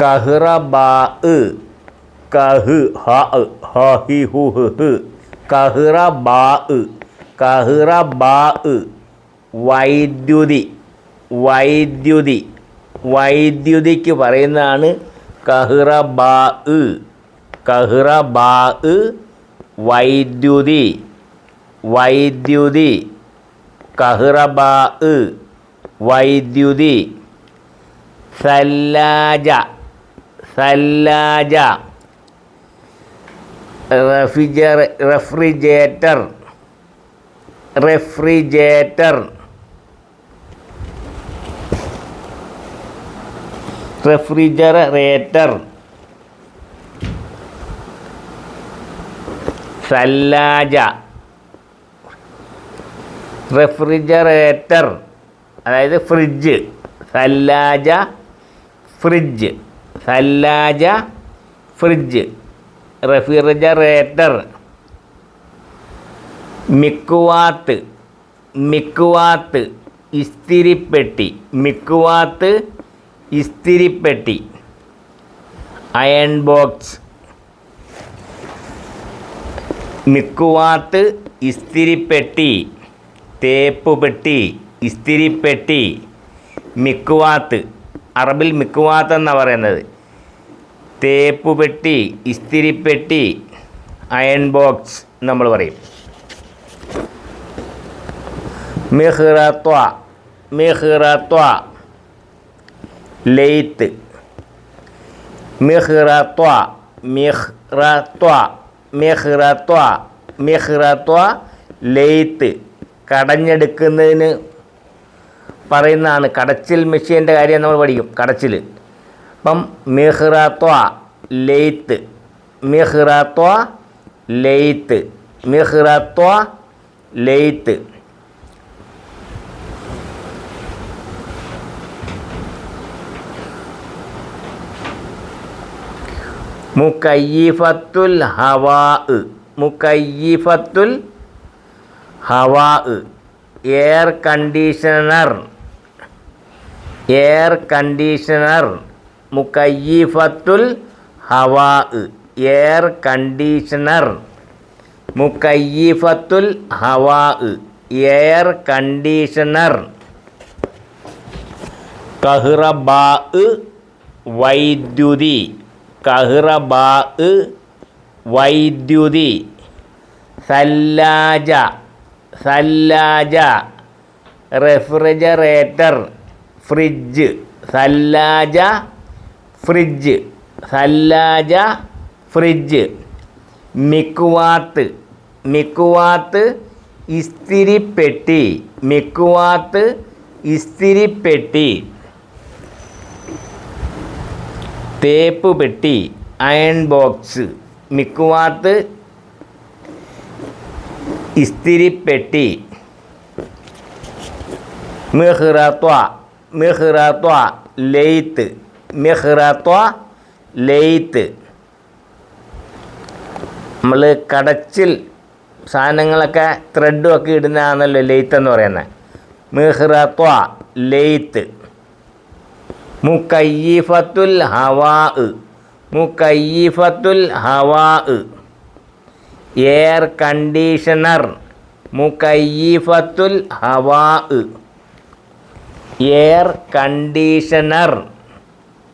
കഹ്റബാ കഹ് her her he who ഹ് ഹ് കഹ്റബാ കഹ്റബാ വൈദ്യുതി വൈദ്യുതി വൈദ്യുതിക്ക് പറയുന്നതാണ് കഹ്റബാ കഹ്റബാ വൈദ്യുതി വൈദ്യുതി കഹ്റബാ വൈദ്യുതി സല്ലാജ സല്ലാജ. Refrigerator refrigerator. റെഫ്രിജേറ്റർ. റെഫ്രിജറേറ്റർ. സല്ലാജ. റെഫ്രിജറേറ്റർ. അതായത് ഫ്രിഡ്ജ്. സല്ലാജ ഫ്രിഡ്ജ്. സല്ലാജ ഫ്രിഡ്ജ് റെഫ്രിജറേറ്റർ മിക്കുവാത്ത് മിക്കുവാത്ത് ഇസ്തിരിപ്പെട്ടി മിക്കുവാത്ത് ഇസ്തിരിപ്പെട്ടി. അയൺ ബോക്സ് മിക്കുവാത്ത് ഇസ്തിരിപ്പെട്ടി. തേപ്പ് പെട്ടി ഇസ്തിരിപ്പെട്ടി മിക്കുവാത്ത്. അറബിൽ മിക്കുവാത്ത് എന്നാണ് പറയുന്നത്. തേപ്പ് പെട്ടി ഇസ്തിരിപ്പെട്ടി അയൺ ബോക്സ് നമ്മൾ പറയും. മിഹ്റത്വ മിഹ്റത്വ ലെയ്ത്ത് മിഹ്റത്വ മിഹ്റത്വ മിഹ്റത്വ മിഹ്റത്വ ലെയ്ത്ത് കടഞ്ഞെടുക്കുന്നതിന് പറയുന്നതാണ് കടച്ചിൽ മെഷീന്റെ കാര്യം നമ്മൾ പഠിക്കും കടച്ചിൽ. അപ്പം മിഹ്റത്വ ലെയ്ത്ത് മിഹ്റത്വ ലെയ്ത്ത് മിഹ്റത്വ ലെയ്ത്ത് മുക്കയ്യിഫത്തുൽ ഹവാ. മുക്കയ്യിഫത്തുൽ ഹവാ. Air conditioner. എയർ കണ്ടീഷണർ മുക്കയ്യിഫത്തുൽ ഹവാ. എയർ കണ്ടീഷണർ മുക്കയ്യിഫത്തുൽ ഹവാ. എയർ കണ്ടീഷണർ കഹ്റബാ. വൈദ്യുതി കഹ്റബാ. വൈദ്യുതി സല്ലാജ സല്ലാജ. Refrigerator fridge. സല്ലാജ ഫ്രിഡ്ജ്. സല്ലാജ ഫ്രിഡ്ജ്. മിക്കുവാത്ത്. മിക്കുവാത്ത് ഇസ്തിരിപ്പെട്ടി. മിക്കുവാത്ത് ഇസ്തിരിപ്പെട്ടി. തേപ്പ് പെട്ടി. Iron box. മിക്കുവാത്ത് ഇസ്തിരിപ്പെട്ടി. മിഹ്റത്വ. മിഹ്റത്വ ലെയ്ത്ത് മിഹ്റത്വ ലെയ്ത്ത് നമ്മൾ കടച്ചിൽ സാധനങ്ങളൊക്കെ ത്രെഡും ഒക്കെ ഇടുന്നതാണല്ലോ ലെയ്ത്ത് എന്ന് പറയുന്നത്. മെഹ്റത്വ ലെയ്ത്ത് മുക്കയ്യിഫത്തുൽ ഹവാ മുക്കയ്യിഫത്തുൽ ഹവാ. എയർ കണ്ടീഷണർ മുക്കയ്യിഫത്തുൽ ഹവാ. Air conditioner.